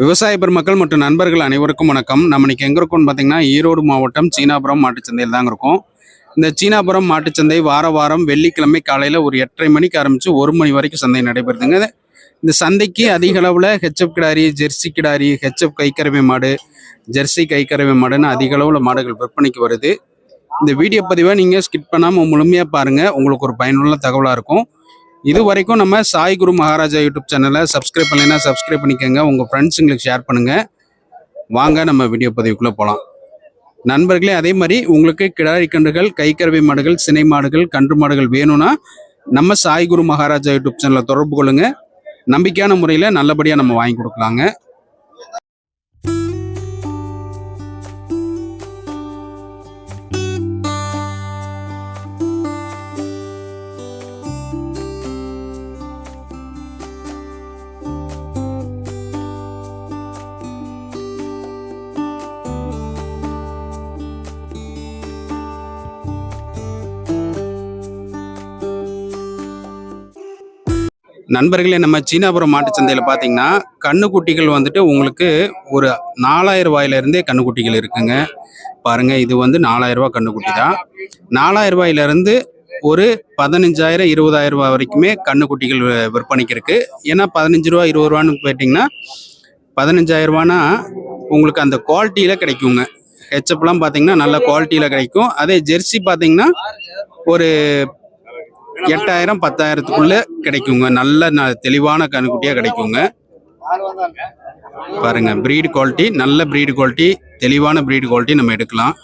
விவசாய பெருமக்கள் மற்றும் நண்பர்கள் அனைவருக்கும் வணக்கம். நம்ம இன்னைக்கு எங்க இருக்கோம்னு பார்த்தீங்கன்னா ஈரோடு மாவட்டம் சீனாபுரம் மாட்டுச்சந்தையில் தாங்க இருக்கோம். இந்த சீனாபுரம் மாட்டுச்சந்தை வார வாரம் வெள்ளிக்கிழமை காலையில் ஒரு எட்டரை மணிக்கு ஆரம்பித்து ஒரு மணி வரைக்கும் சந்தை நடைபெறுதுங்க. இந்த சந்தைக்கு அதிக அளவில் ஹெச்எப் கிடாரி ஜெர்சி கிடாரி ஹெச்எப் கைக்கறவை மாடு ஜெர்சி கைக்கறவை மாடுன்னு அதிக அளவில் மாடுகள் விற்பனைக்கு வருது. இந்த வீடியோ பதிவை நீங்கள் ஸ்கிப் பண்ணாமல் முழுமையாக பாருங்கள் உங்களுக்கு ஒரு பயனுள்ள தகவலாக இருக்கும். இது வரைக்கும் நம்ம சாய் குரு மகாராஜா யூடியூப் சேனலை சப்ஸ்கிரைப் பண்ணலைன்னா சப்ஸ்கிரைப் பண்ணிக்கோங்க. உங்கள் ஃப்ரெண்ட்ஸுங்களுக்கு ஷேர் பண்ணுங்கள் வாங்க நம்ம வீடியோ பதிவுக்குள்ளே போகலாம் நண்பர்களே அதே மாதிரி உங்களுக்கு கிடாரி கன்றுகள் கைக்கறவை மாடுகள் சினை மாடுகள் கன்று மாடுகள் வேணும்னா நம்ம சாய் குரு மகாராஜா யூடியூப் சேனலை தொடர்பு கொள்ளுங்கள் நம்பிக்கையான முறையில் நல்லபடியாக நம்ம வாங்கி கொடுக்கலாங்க. நண்பர்களே நம்ம சீனாபுரம் மாட்டுச்சந்தையில் பார்த்தீங்கன்னா கண்ணுக்குட்டிகள் வந்துட்டு உங்களுக்கு ஒரு நாலாயிரம் ரூபாயிலிருந்தே கண்ணுக்குட்டிகள் இருக்குங்க. பாருங்க இது வந்து நாலாயிரம் ரூபாய் கண்ணுக்குட்டி தான். நாலாயிரம் ரூபாயிலிருந்து ஒரு பதினஞ்சாயிரம் இருபதாயிரம் ரூபாய் வரைக்குமே கண்ணுக்குட்டிகள் விற்பனைக்கு இருக்கு. ஏன்னா பதினஞ்சு ரூபா இருபது ரூபான்னு போயிட்டீங்கன்னா பதினஞ்சாயிரம் ரூபானா உங்களுக்கு அந்த குவாலிட்டியில கிடைக்குங்க. ஹெச்எப்லாம் பார்த்தீங்கன்னா நல்ல குவாலிட்டியில கிடைக்கும். அதே ஜெர்சி பார்த்தீங்கன்னா ஒரு எட்டாயிரம் பத்தாயிரத்துக்குள்ள கிடைக்குங்க. நல்ல ந- தெளிவான கண்ணுக்குட்டியா கிடைக்குங்க. பாருங்க பிரீடு குவாலிட்டி நல்ல பிரீடு குவாலிட்டி தெளிவான பிரீடு குவாலிட்டி நம்ம எடுக்கலாம்.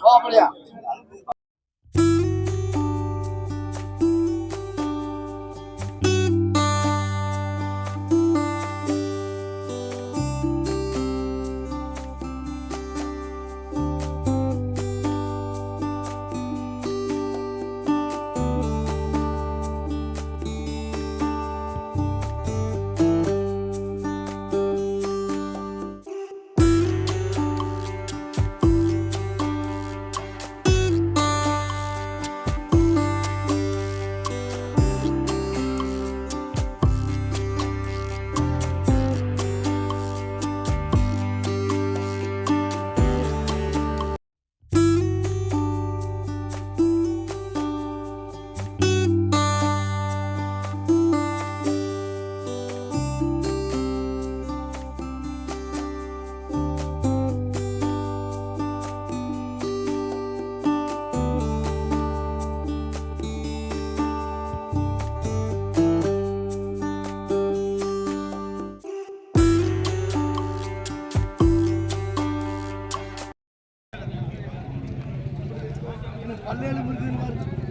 అల్లేలు మురుగన్ వారు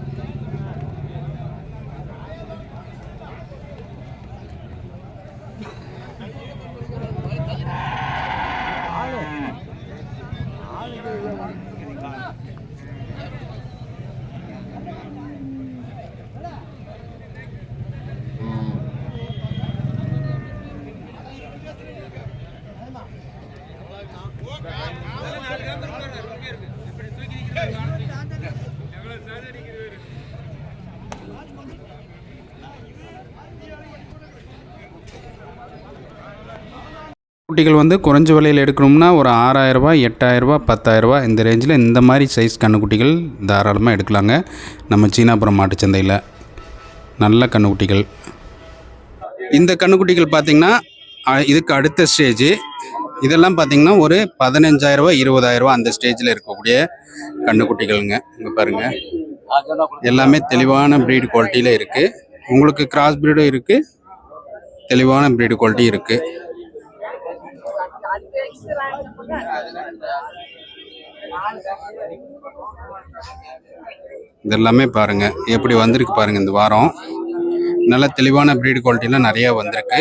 குட்டிகள் வந்து குறைஞ்ச விலையில் எடுக்கணும்னா ஒரு ஆறாயிரம் எட்டாயிரரூபா பத்தாயிரரூபா இந்த ரேஞ்சில் இந்த மாதிரி சைஸ் கண்ணுக்குட்டிகள் தாராளமாக எடுக்கலாங்க. நம்ம சீனாபுரம் மாட்டுச்சந்தையில் நல்ல கண்ணுக்குட்டிகள் இந்த கண்ணுக்குட்டிகள் பார்த்திங்கன்னா இதுக்கு அடுத்த ஸ்டேஜ் இதெல்லாம் பார்த்தீங்கன்னா ஒரு பதினஞ்சாயிரரூபா இருபதாயிரரூபா அந்த ஸ்டேஜில் இருக்கக்கூடிய கண்ணுக்குட்டிகள்ங்க இங்கே பாருங்கள் எல்லாமே தெளிவான ப்ரீடு குவாலிட்டியில் இருக்குது உங்களுக்கு கிராஸ் ப்ரீடும் இருக்குது தெளிவான ப்ரீடு குவாலிட்டி இருக்குது இதெல்லாமே பாருங்க. எப்படி வந்திருக்கு பாருங்க இந்த வாரம். நல்ல தெளிவான ப்ரீடு குவாலிட்டிலாம் நிறைய வந்திருக்கு.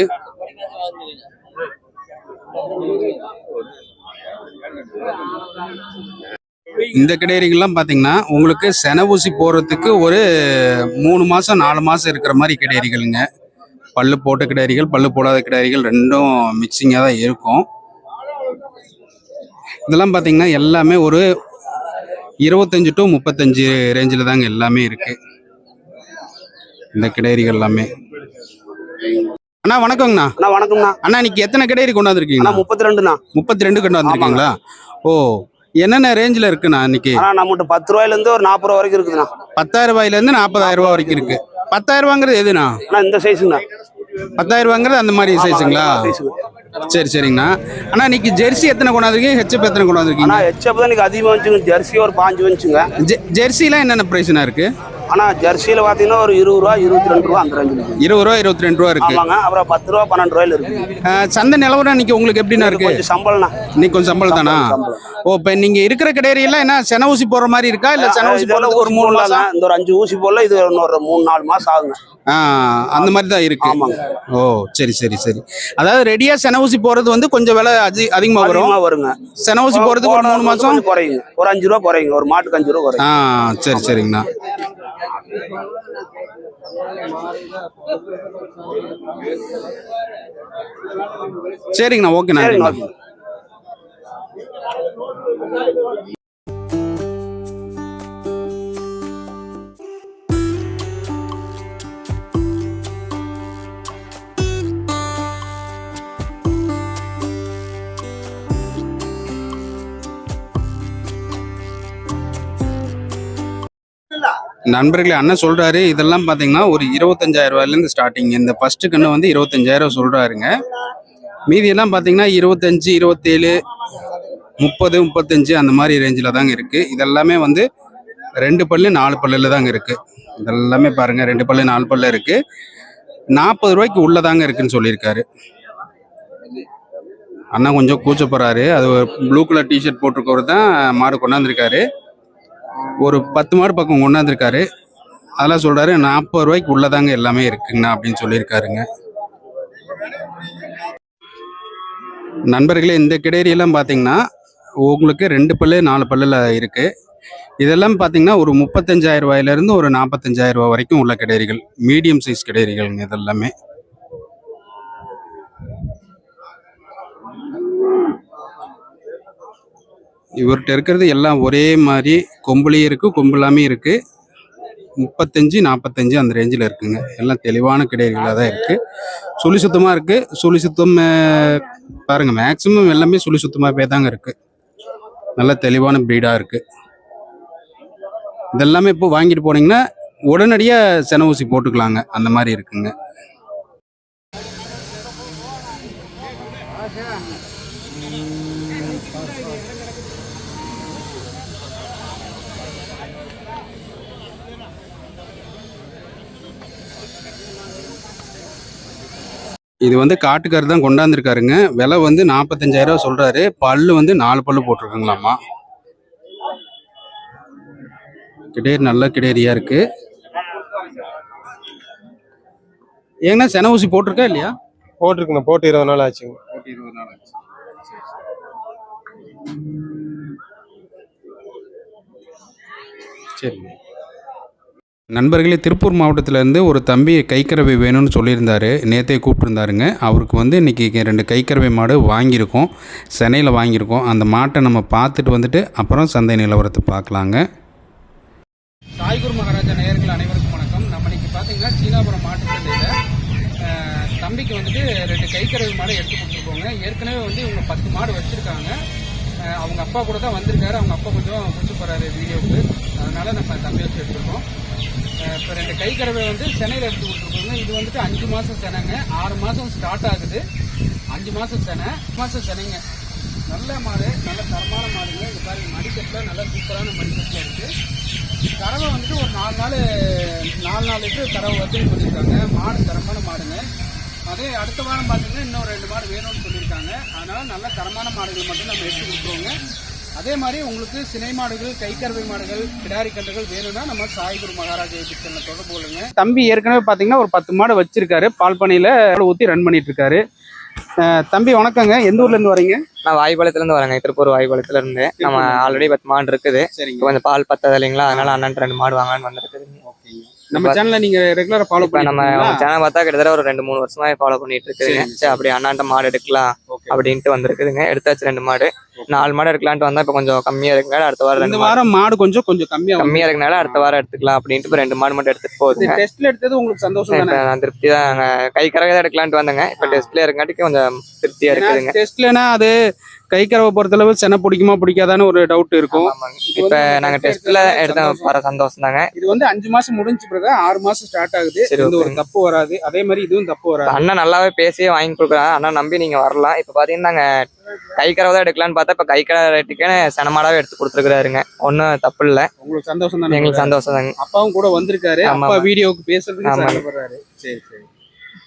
இந்த கிடையறிகள்லாம் பார்த்தீங்கன்னா உங்களுக்கு சென ஊசி போடுறதுக்கு ஒரு மூணு மாதம் நாலு மாதம் இருக்கிற மாதிரி கிடையறிகள்ங்க. பல்லு போட்ட கிடாரிகள் பல்லு போடாத கிடாரிகள் ரெண்டும் மிக்சிங்காக தான் இருக்கும். இதெல்லாம் பார்த்தீங்கன்னா எல்லாமே ஒரு இருபத்தஞ்சு டு முப்பத்தஞ்சு ரேஞ்சில் தாங்க எல்லாமே இருக்கு. இந்த கிடாரிகள் எல்லாமே. அண்ணா வணக்கங்கண்ணா. அண்ணா வணக்கம்ண்ணா. அண்ணா இன்னைக்கு எத்தனை கிடையாது கொண்டாந்துருக்கீங்க அண்ணா முப்பத்தி ரெண்டுண்ணா முப்பத்தி ரெண்டு கொண்டு வந்திருக்கீங்களா? ஓ என்னென்ன ரேஞ்சில் இருக்குண்ணா இன்னைக்கு? நம்மகிட்ட பத்து ரூபாயில இருந்து ஒரு நாற்பது ரூபா வரைக்கும் இருக்குதுண்ணா. பத்தாயிரம் ரூபாயில இருந்து நாற்பதாயிரம் ரூபாய் வரைக்கும் இருக்கு. பத்தாயிரம் ரூபாங்கிறது எதுண்ணா? அண்ணா இந்த சைஸுங்கண்ணா பத்தாயிரம் ரூபாங்கிறது அந்த மாதிரி சைஸுங்களா சைஸுங்க சரி சரிங்கண்ணா. அண்ணா இன்னைக்கு ஜெர்சி எத்தனை கொண்டாந்துருக்கீங்க? ஹெச்எப் எத்தனை கொண்டாந்துருக்கீங்க? ஹெச்எப் தான் இன்னைக்கு அதிகமாக வந்துச்சுங்க. ஜெர்சி ஒரு பாஞ்சு வந்துச்சுங்க. ஜெர்சிலாம் என்னென்ன ப்ரைஸ்ண்ணா இருக்கு? அண்ணா ஜெர்சியில் பார்த்தீங்கன்னா ஒரு இருபது ரூபா இருபத்தி ரெண்டு ரூபா அந்த ரேஞ்சில் இருபது ரூபா இருபத்தி ரெண்டு ரூபா இருக்கு. ஆமாங்க. அப்புறம் பத்து ரூபா பன்னெண்டு ரூபாயில இருக்குது அஹ், சந்தை நிலவரம் இன்னைக்கு உங்களுக்கு எப்படிண்ணா இருக்கு? கொஞ்சம் சம்பளம்ண்ணா. இன்னைக்கு கொஞ்சம் சம்பளம் தானா. ஓ இப்போ நீங்க இருக்கிற கடையெல்லாம் என்ன சென ஊசி போடுற மாதிரி இருக்கா? இல்ல சென ஊசி போடுறதுக்கு ஒரு மூணு. மாசம்? இந்த ஒரு அஞ்சு ஊசி போடல இது இன்னொரு மூணு நாலு மாசம் ஆகுங்க. அந்த மாதிரி தான் இருக்கு. ஆமாங்க. ஓ சரி சரி சரி. அதாவது ரெடியா சென ஊசி போறது வந்து கொஞ்சம் விலை அதி அதிகமா வரும். வருங்க. சென ஊசி போறதுக்கு ஒரு மூணு மாசம்? குறையுங்க. ஒரு அஞ்சு ரூபா குறையுங்க. ஒரு மாட்டுக்கு அஞ்சு ரூபா குறையும் ஆ சரி சரிங்கண்ணா. சரிங்கண்ணா ஓகேண்ணா நண்பர்களே அண்ணன் சொல்றாரு இதெல்லாம் பாத்தீங்கன்னா ஒரு இருபத்தஞ்சாயிரம் ரூபாயிலேருந்து ஸ்டார்டிங் இந்த ஃபர்ஸ்ட் கண்ணு வந்து இருபத்தஞ்சாயிரம் சொல்றாருங்க. மீதி எல்லாம் பாத்தீங்கன்னா இருபத்தஞ்சு இருபத்தேழு முப்பது முப்பத்தஞ்சு அந்த மாதிரி ரேஞ்சில் தாங்க இருக்கு. இதெல்லாமே வந்து ரெண்டு பல்லு நாலு பல்லுல தாங்க இருக்கு. இதெல்லாமே பாருங்க ரெண்டு பல்லு நாலு பல்லு இருக்கு. நாற்பது ரூபாய்க்கு உள்ளதாங்க இருக்குன்னு சொல்லியிருக்காரு. அண்ணா கொஞ்சம் கூச்சப்படுறாரு. அது ப்ளூ கலர் டிஷர்ட் போட்டிருக்கவர் தான் மாடு கொண்டாந்துருக்காரு. ஒரு பத்து மாடு பக்கம் கொண்டாந்துருக்காரு அதெல்லாம் சொல்கிறாரு நாற்பது ரூபாய்க்கு உள்ளதாங்க எல்லாமே இருக்குங்கண்ணா அப்படின்னு சொல்லியிருக்காருங்க. நண்பர்களே இந்த கிடேரியெல்லாம் பார்த்தீங்கன்னா உங்களுக்கு ரெண்டு பல்லு நாலு பல்லில் இருக்குது இதெல்லாம் பார்த்தீங்கன்னா ஒரு முப்பத்தஞ்சாயிரம் ரூபாயிலேருந்து ஒரு நாற்பத்தஞ்சாயிரம் ரூபா வரைக்கும் உள்ள கிடேரிகள் மீடியம் சைஸ் கிடேரிகள்ங்க இதெல்லாமே. இவர்கிட்ட இருக்கிறது எல்லாம் ஒரே மாதிரி கொம்புலேயும் இருக்குது கொம்புலாமே இருக்குது முப்பத்தஞ்சு நாற்பத்தஞ்சு அந்த ரேஞ்சில் இருக்குங்க. எல்லாம் தெளிவான கிடைகளாக தான் இருக்குது சுழி சுத்தமாக இருக்குது சுழி சுத்தம் பாருங்கள் மேக்ஸிமம் எல்லாமே சுழி சுத்தமாகவே தாங்க இருக்குது நல்ல தெளிவான ப்ரீடாக இருக்குது இதெல்லாமே இப்போ வாங்கிட்டு போனீங்கன்னா உடனடியாக சென ஊசி போட்டுக்கலாங்க. அந்த மாதிரி இருக்குங்க. இது வந்து காட்டுக்காரர் தான் கொண்டாந்துருக்காருங்க. விலை வந்து நாற்பத்தஞ்சாயிரம் ரூபா சொல்றாரு. பல்லு வந்து நாலு பல்லு போட்டிருக்காங்களாமா? கிடேரி நல்ல கிடேரியா இருக்கு. ஏங்கண்ணா சென ஊசி போட்டிருக்கா இல்லையா? போட்டிருக்கணும் போட்டு இருபது நாள் ஆச்சுங்க. சரி. நண்பர்களே திருப்பூர் மாவட்டத்திலேருந்து ஒரு தம்பி கைக்கரவை வேணும்னு சொல்லியிருந்தார். நேற்றே கூப்பிட்டுருந்தாருங்க. அவருக்கு வந்து இன்றைக்கி ரெண்டு கைக்கரவை மாடு வாங்கியிருக்கோம். சென்னையில் வாங்கியிருக்கோம். அந்த மாட்டை நம்ம பார்த்துட்டு வந்துட்டு அப்புறம் சந்தை நிலவரத்தை பார்க்கலாங்க. சாய்குரு மகாராஜா நேயர்கள் அனைவருக்கும் வணக்கம். நம்ம இன்றைக்கி பார்த்தீங்கன்னா சீனாபுரம் மாட்டு சந்தையில் தம்பிக்கு வந்துட்டு ரெண்டு கைக்கரவை மாடு எடுத்து ஏற்கனவே வந்து இவங்க பத்து மாடு வச்சுருக்காங்க. அவங்க அப்பா கூட தான் வந்திருக்காரு. அவங்க அப்பா கொஞ்சம் பிடிச்சி போகிறாரு வீடியோவுக்கு. அதனால நம்ம தம்பி வச்சு எடுத்துருக்கோம். இப்போ ரெண்டு கைக்கறவை வந்து சென்னையில் எடுத்து கொடுத்துருக்கோங்க. இது வந்துட்டு அஞ்சு மாதம் செனைங்க. ஆறு மாதம் ஸ்டார்ட் ஆகுது. அஞ்சு மாதம் செனை மாதம் செனைங்க. நல்ல மாடு நல்ல தரமான மாடுங்க. இந்த மாதிரி மடிக்கட்டில் நல்ல சூப்பரான மடிக்கட்டில் இருக்குது கறவை வந்துட்டு ஒரு நாலு நாள் நாலு நாலு லிட்டர் கறவை வந்து சொல்லியிருக்காங்க மாடு தரமான மாடுங்க. அதே அடுத்த வாரம் பார்த்தீங்கன்னா இன்னும் ரெண்டு மாடு வேணும்னு சொல்லியிருக்காங்க. அதனால நல்ல தரமான மாடுகள் மட்டும் நம்ம எடுத்து கொடுத்துருவோங்க. அதே மாதிரி உங்களுக்கு சினை மாடுகள் கைக்கறவை மாடுகள் கிடாரி கன்றுகள் வேணும்னா நம்ம சாய்குரு மகாராஜா யூடியூப் சேனல் தொடர்பு கொள்ளுங்க. தம்பி ஏற்கனவே பார்த்தீங்கன்னா ஒரு பத்து மாடு வச்சிருக்காரு. பால் பண்ணையில் ஊற்றி ரன் பண்ணிட்டு இருக்காரு. தம்பி வணக்கங்க. எந்த ஊர்ல இருந்து வரீங்க? நான் வாய்ப்பாளத்துல இருந்து வரேங்க. திருப்பூர் வாய்ப்பாளத்துல இருந்து. நம்ம ஆல்ரெடி பத்து மாடு இருக்குது. சரிங்க. கொஞ்சம் பால் பத்தது இல்லைங்களா? அதனால அண்ணன் ரெண்டு மாடு வாங்கலாம்னு வந்திருக்குதுங்க நம்ம சேனல்ல நீங்க ரெகுலரா ஃபாலோ இப்ப நம்ம பண்ணி சேனல் பார்த்தா கிட்டத்தட்ட ஒரு ரெண்டு மூணு வருஷமா ஃபாலோ பண்ணிட்டு இருக்குதுங்க சரி, அப்படி அண்ணாண்ட மாடு எடுக்கலாம் அப்படின்ட்டு வந்திருக்குதுங்க. எடுத்தாச்சு ரெண்டு மாடு. நாலு மாடு எடுக்கலான்ட்டு வந்தா இப்ப கொஞ்சம் கம்மியா இருக்குனால அடுத்த வாரம் ரெண்டு வாரம் மாடு கொஞ்சம் கொஞ்சம் கம்மியா கம்மியா இருக்கனால அடுத்த வாரம் எடுத்துக்கலாம் அப்படின்ட்டு இப்ப ரெண்டு மாடு மட்டும் எடுத்துட்டு போகுதுங்க. டெஸ்ட்ல எடுத்தது உங்களுக்கு சந்தோஷம் நான் திருப்தி தான். கை கரவை தான் எடுக்கலான்ட்டு வந்தேங்க. இப்ப டெஸ்ட்ல இருக்காட்டிக்கு கொஞ்சம் திருப்தியா இருக்குதுங்க. டெஸ்ட்லனா அது கை கறவை பொறுத்தளவு சென பிடிக்குமா பிடிக்காதான்னு ஒரு டவுட் இருக்கும். இப்ப நாங்க டெஸ்ட்ல எடுத்த வர சந்தோஷம் தாங்க இது வந்து அஞ்சு மாசம் முடிஞ்ச பிறகு ஆறு மாசம் ஸ்டார்ட் ஆகுது. எந்த ஒரு. தப்பு வராது. அதே மாதிரி இதுவும் தப்பு வராது. அண்ணன் நல்லாவே பேசியே வாங்கி கொடுக்குறாங்க அண்ணா நம்பி நீங்க வரலாம். இப்ப பாத்தீங்கன்னா நாங்க கை கறவை தான் எடுக்கலாம்னு பார்த்தா இப்ப கை கறவை ரேட்டுக்கே சனமாடாவே எடுத்து கொடுத்துருக்காருங்க ஒன்றும் தப்பு இல்ல. உங்களுக்கு சந்தோஷம் தானே எங்களுக்கு சந்தோஷம் தாங்க அப்பாவும் கூட வந்திருக்காரு. அப்பா. வீடியோவுக்கு பேசுறதுக்கு சரி சரி.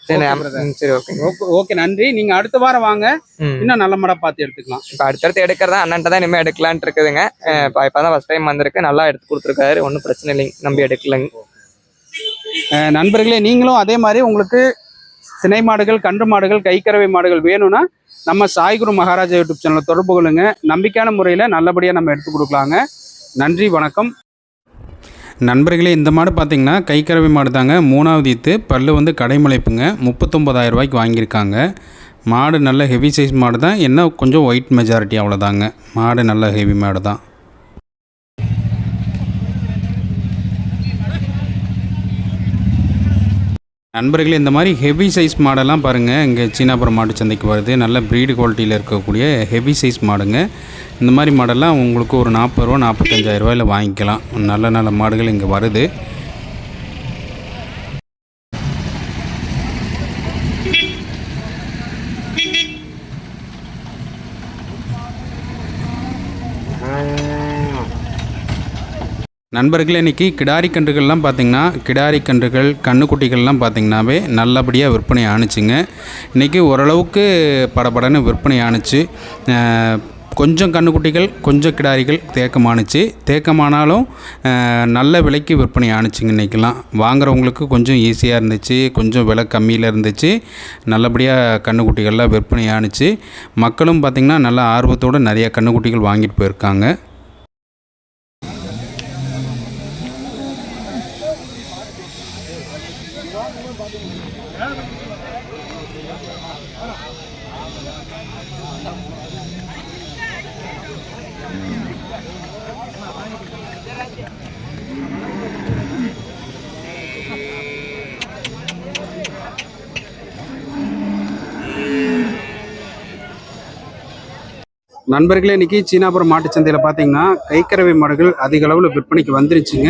சரி ஓகே ஓகே நன்றி. நீங்க அடுத்த வாரம் வாங்க. இன்னும் நல்ல மாடா பார்த்து எடுத்துக்கலாம். இப்ப அடுத்தடுத்து எடுக்கிறதா அண்ணன்ட்ட தான் இனிமே எடுக்கலான்ட்டு இருக்குதுங்க. இப்ப இப்பதான் ஃபர்ஸ்ட் டைம் வந்திருக்கு. நல்லா எடுத்து கொடுத்துருக்காரு. ஒன்றும் பிரச்சனை இல்லைங்க. நம்பி எடுக்கலங்க. நண்பர்களே நீங்களும் அதே மாதிரி உங்களுக்கு சினை மாடுகள் கன்று மாடுகள் கைக்கறவை மாடுகள் வேணும்னா நம்ம சாய்குரு மகாராஜா யூடியூப் சேனலை தொடர்பு கொள்ளுங்க. நம்பிக்கையான முறையில் நல்லபடியாக நம்ம எடுத்து கொடுக்கலாங்க. நன்றி வணக்கம். நண்பர்களே இந்த மாடு பார்த்தீங்கன்னா கைக்கரவை மாடு தாங்க மூணாவது இத்து பல்லு வந்து கடைமலைப்புங்க முப்பத்தொம்பதாயிரம் ரூபாய்க்கு வாங்கியிருக்காங்க. மாடு நல்ல ஹெவி சைஸ் மாடு தான் என்ன கொஞ்சம் ஒயிட் மெஜாரிட்டி அவ்வளோதாங்க மாடு நல்ல ஹெவி மாடு தான் நண்பர்களே இந்த மாதிரி ஹெவி சைஸ் மாடெல்லாம் பாருங்கள் இங்கே சீனாபுரம் மாட்டு சந்தைக்கு வருது. நல்ல ப்ரீடு குவாலிட்டியில் இருக்கக்கூடிய ஹெவி சைஸ் மாடுங்க. இந்த மாதிரி மாடெல்லாம் உங்களுக்கு ஒரு நாற்பது ரூபா நாற்பத்தஞ்சாயிரம் ரூபாயில் வாங்கிக்கலாம். நல்ல நல்ல மாடுகள் இங்கே வருது. நண்பர்களே இன்றைக்கி கிடாரி கன்றுகள்லாம் பார்த்திங்கன்னா கிடாரி கன்றுகள் கண்ணுக்குட்டிகள்லாம் பார்த்திங்கனாவே நல்லபடியாக விற்பனை ஆணுச்சுங்க. இன்றைக்கி ஓரளவுக்கு படபடன்னு விற்பனை ஆணுச்சு. கொஞ்சம் கண்ணுக்குட்டிகள் கொஞ்சம் கிடாரிகள் தேக்கமானுச்சு தேக்கமானாலும் நல்ல விலைக்கு விற்பனை ஆணுச்சுங்க இன்றைக்கெல்லாம் வாங்குறவங்களுக்கு கொஞ்சம் ஈஸியாக இருந்துச்சு. கொஞ்சம் விலை கம்மியில் இருந்துச்சு. நல்லபடியாக கண்ணுக்குட்டிகள்லாம் விற்பனை ஆணுச்சு. மக்களும் பார்த்திங்கன்னா நல்ல ஆர்வத்தோடு நிறையா கண்ணுக்குட்டிகள் வாங்கிட்டு போயிருக்காங்க. நண்பர்களே இன்றைக்கி சீனாபுரம் மாட்டுச்சந்தையில் பார்த்தீங்கன்னா கைக்கறவை மாடுகள் அதிக அளவில் விற்பனைக்கு வந்துருச்சுங்க.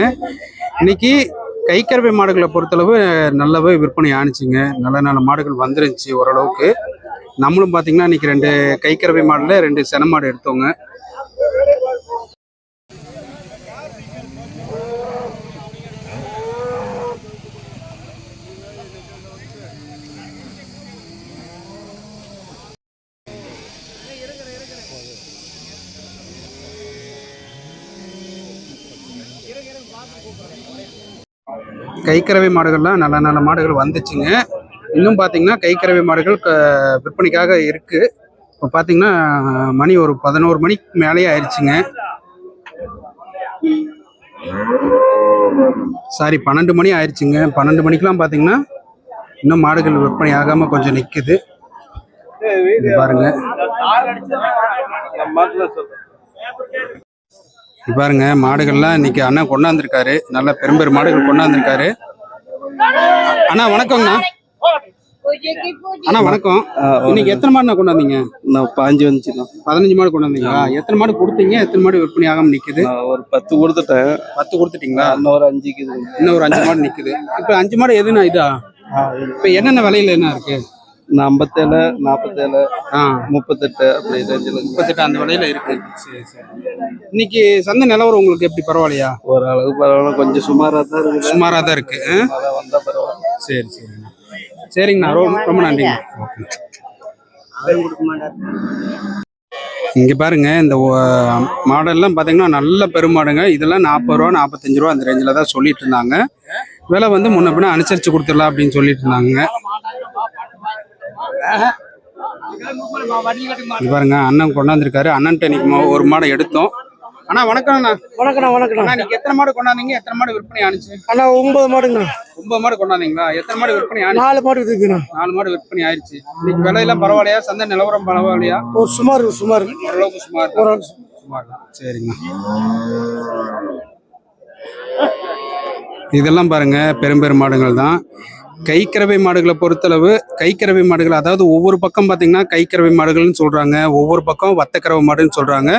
இன்றைக்கி கைக்கறவை மாடுகளை பொறுத்தளவு நல்லாவே விற்பனை ஆணிச்சிங்க. நல்ல நல்ல மாடுகள் வந்துருந்துச்சு ஓரளவுக்கு. நம்மளும் பார்த்தீங்கன்னா இன்னைக்கு ரெண்டு கைக்கரவை மாடில் ரெண்டு சென மாடு எடுத்தோங்க. கைக்கறவை மாடுகள்லாம் நல்ல நல்ல மாடுகள் வந்துச்சுங்க. இன்னும் பார்த்தீங்கன்னா கைக்கறவை மாடுகள் க விற்பனைக்காக இருக்குது இப்போ பார்த்தீங்கன்னா மணி ஒரு பதினோரு மணிக்கு மேலேயே ஆயிடுச்சுங்க சாரி பன்னெண்டு மணி ஆயிடுச்சுங்க பன்னெண்டு மணிக்கெலாம் பார்த்தீங்கன்னா இன்னும் மாடுகள் விற்பனை ஆகாமல் கொஞ்சம் நிற்குது பாருங்க. பாருங்க மாடுகள்லாம் இன்னைக்கு அண்ணன் கொண்டாந்துருக்காரு. நல்ல பெரும்பெரும் மாடுகள் கொண்டாந்துருக்காரு. அண்ணா வணக்கங்கண்ணா. அண்ணா வணக்கம். இன்னைக்கு எத்தனை மாடு கொண்டாந்தீங்க? நான் பாஞ்சு வந்துச்சுண்ணா. பதினஞ்சு மாடு கொண்டாந்தீங்களா? எத்தனை மாடு கொடுத்தீங்க? எத்தனை மாடு விற்பனை ஆகாம நிக்குது? ஒரு பத்து கொடுத்துட்டேன். பத்து கொடுத்துட்டீங்களா? இன்னொரு அஞ்சுக்கு இன்னும் ஒரு அஞ்சு மாடு நிக்குது. இப்ப அஞ்சு மாடு எதுனா இதா. இப்ப என்னென்ன விலையில என்ன இருக்கு? ஐம்பத்தேழு நாற்பத்தேழு ஆ. முப்பத்தெட்டு அப்படி ரேஞ்சில் முப்பத்தெட்டு அந்த விலையில இருக்கு. சரி சரி. இன்னைக்கு சந்தை நிலவரம் உங்களுக்கு எப்படி? பரவாயில்லையா? ஓரளவு பரவாயில்ல. கொஞ்சம் சுமாராக தான் இருக்குது. சுமாரா தான் இருக்கு. ஆ? மழை வந்தா பரவாயில்ல. சரி சரிங்க சரிங்கண்ணா. ரொம்ப ரொம்ப நன்றிங்க. ஓகே. இங்க பாருங்க இந்த ஒ- மாடெல்லாம் பாத்தீங்கன்னா நல்ல பெருமாடுங்க. இதெல்லாம் நாற்பது ரூபா நாற்பத்தஞ்சு ரூபா அந்த ரேஞ்சில் தான் சொல்லிட்டு இருந்தாங்க. விலை வந்து முன்ன பின்ன அனுசரிச்சு கொடுத்துடலாம் அப்படின்னு சொல்லிட்டு இருந்தாங்க. இங்க பாருங்க அண்ணன் கொண்டாந்துருக்காரு. அண்ணன்ட்ட இன்னைக்கு ஒரு மாடை எடுத்தோம். அண்ணா வணக்கம் அண்ணா. வணக்கண்ணா அண்ணா நீங்க எத்தனை மாடு கொண்டாந்தீங்க? எத்தனை மாடு விற்பனை ஆனிச்சு அண்ணா ஒன்பது மாடுங்கண்ணா. ஒன்பது மாடு கொண்டாந்தீங்களா? எத்தனை மாடு விற்பனை ஆனிச்சு நாலு மாடு இருக்குண்ணா நாலு மாடு விற்பனை ஆயிடுச்சு இன்னைக்கு விலையெல்லாம் பரவாயில்லையா? சந்தை நிலவரம் பரவாயில்லையா? ஒரு சுமார் சுமார். ஓரளவுக்கு சுமார். சுமார். சரிங்கண்ணா. இதெல்லாம் பாருங்க பெரும்பெரும் மாடுகள் தான் கைக்கறவை மாடுகளை பொறுத்தளவு கைக்கறவை மாடுகள் அதாவது ஒவ்வொரு பக்கம் பார்த்தீங்கன்னா கைக்கறவை மாடுகள்னு சொல்கிறாங்க ஒவ்வொரு பக்கம் வத்தக்கறவை மாடுன்னு சொல்கிறாங்க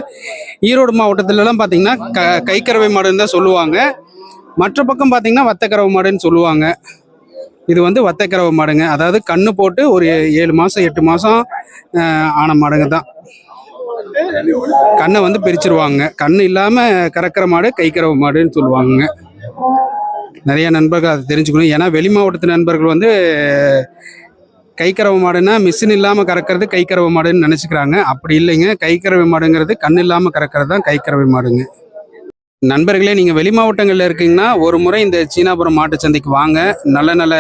ஈரோடு மாவட்டத்திலலாம் பார்த்தீங்கன்னா க கைக்கறவை மாடுன்னு தான் சொல்லுவாங்க. மற்ற பக்கம் பார்த்தீங்கன்னா வத்தக்கறவை மாடுன்னு சொல்லுவாங்க. இது வந்து வத்தக்கறவை மாடுங்க. அதாவது கண்ணு போட்டு ஒரு ஏழு மாதம் எட்டு மாதம் ஆன மாடுங்க தான். கண்ணை வந்து பிரிச்சிருவாங்க. கண்ணு இல்லாமல் கறக்கிற மாடு கைக்கறவை மாடுன்னு சொல்லுவாங்க நிறைய நண்பர்கள் அதை தெரிஞ்சுக்கணும். ஏன்னா வெளி மாவட்டத்து நண்பர்கள் வந்து கைக்கறவை மாடுன்னா மிஷின் இல்லாமல் கறக்கிறது கைக்கறவை மாடுன்னு நினச்சிக்கிறாங்க. அப்படி இல்லைங்க. கைக்கறவை மாடுங்கிறது கண் இல்லாமல் கறக்கிறது தான் கைக்கறவை மாடுங்க. நண்பர்களே நீங்கள் வெளி மாவட்டங்களில் இருக்கீங்கன்னா ஒரு முறை இந்த சீனாபுரம் மாட்டு சந்தைக்கு வாங்க. நல்ல நல்ல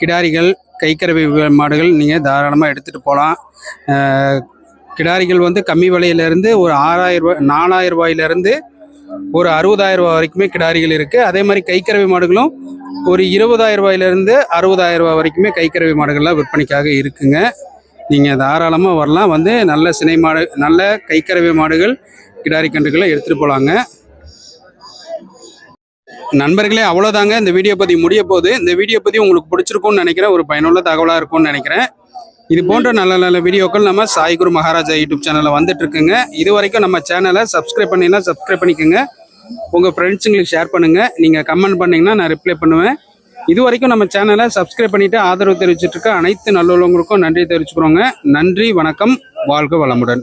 கிடாரிகள் கைக்கறவை மாடுகள் நீங்கள் தாராளமாக எடுத்துகிட்டு போகலாம் கிடாரிகள் வந்து கம்மி விலையிலேருந்து ஒரு ஆறாயிரம் ரூபாய் நாலாயிரம் ரூபாயிலேருந்து ஒரு அறுபதாயிரம் ரூபாய் வரைக்குமே கிடாரிகள் இருக்கு. அதே மாதிரி கைக்கறவை மாடுகளும் ஒரு இருபதாயிரம் ரூபாயிலிருந்து அறுபதாயிரம் ரூபாய் வரைக்குமே கைக்கறவை மாடுகள்லாம் விற்பனைக்காக இருக்குங்க. நீங்கள் தாராளமாக வரலாம். வந்து நல்ல சினை மாடு நல்ல கைக்கறவை மாடுகள் கிடாரி கன்றுகளை எடுத்துகிட்டு போகலாங்க நண்பர்களே அவ்வளோதாங்க இந்த வீடியோ பற்றி முடிய போகுது. இந்த வீடியோ பற்றி உங்களுக்கு பிடிச்சிருக்கும்னு நினைக்கிறேன். ஒரு பயனுள்ள தகவலாக இருக்கும்னு நினைக்கிறேன். இது போன்ற நல்ல நல்ல வீடியோக்கள் நம்ம சாய்குரு மகாராஜா யூடியூப் சேனலில் வந்துட்டு இருக்குங்க இது வரைக்கும் நம்ம சேனலை சப்ஸ்கிரைப் பண்ணினா சப்ஸ்கிரைப் பண்ணிக்கோங்க. உங்கள் ஃப்ரெண்ட்ஸுங்களுக்கு ஷேர் பண்ணுங்கள் நீங்கள் கமெண்ட் பண்ணிங்கன்னா நான் ரிப்ளை பண்ணுவேன். இது வரைக்கும் நம்ம சேனலை சப்ஸ்கிரைப் பண்ணிவிட்டு ஆதரவு தெரிவிச்சிட்ருக்க அனைத்து நல்லுள்ளவங்களுக்கும் நன்றி தெரிவிச்சுக்கிறோங்க. நன்றி வணக்கம். வாழ்க வளமுடன்.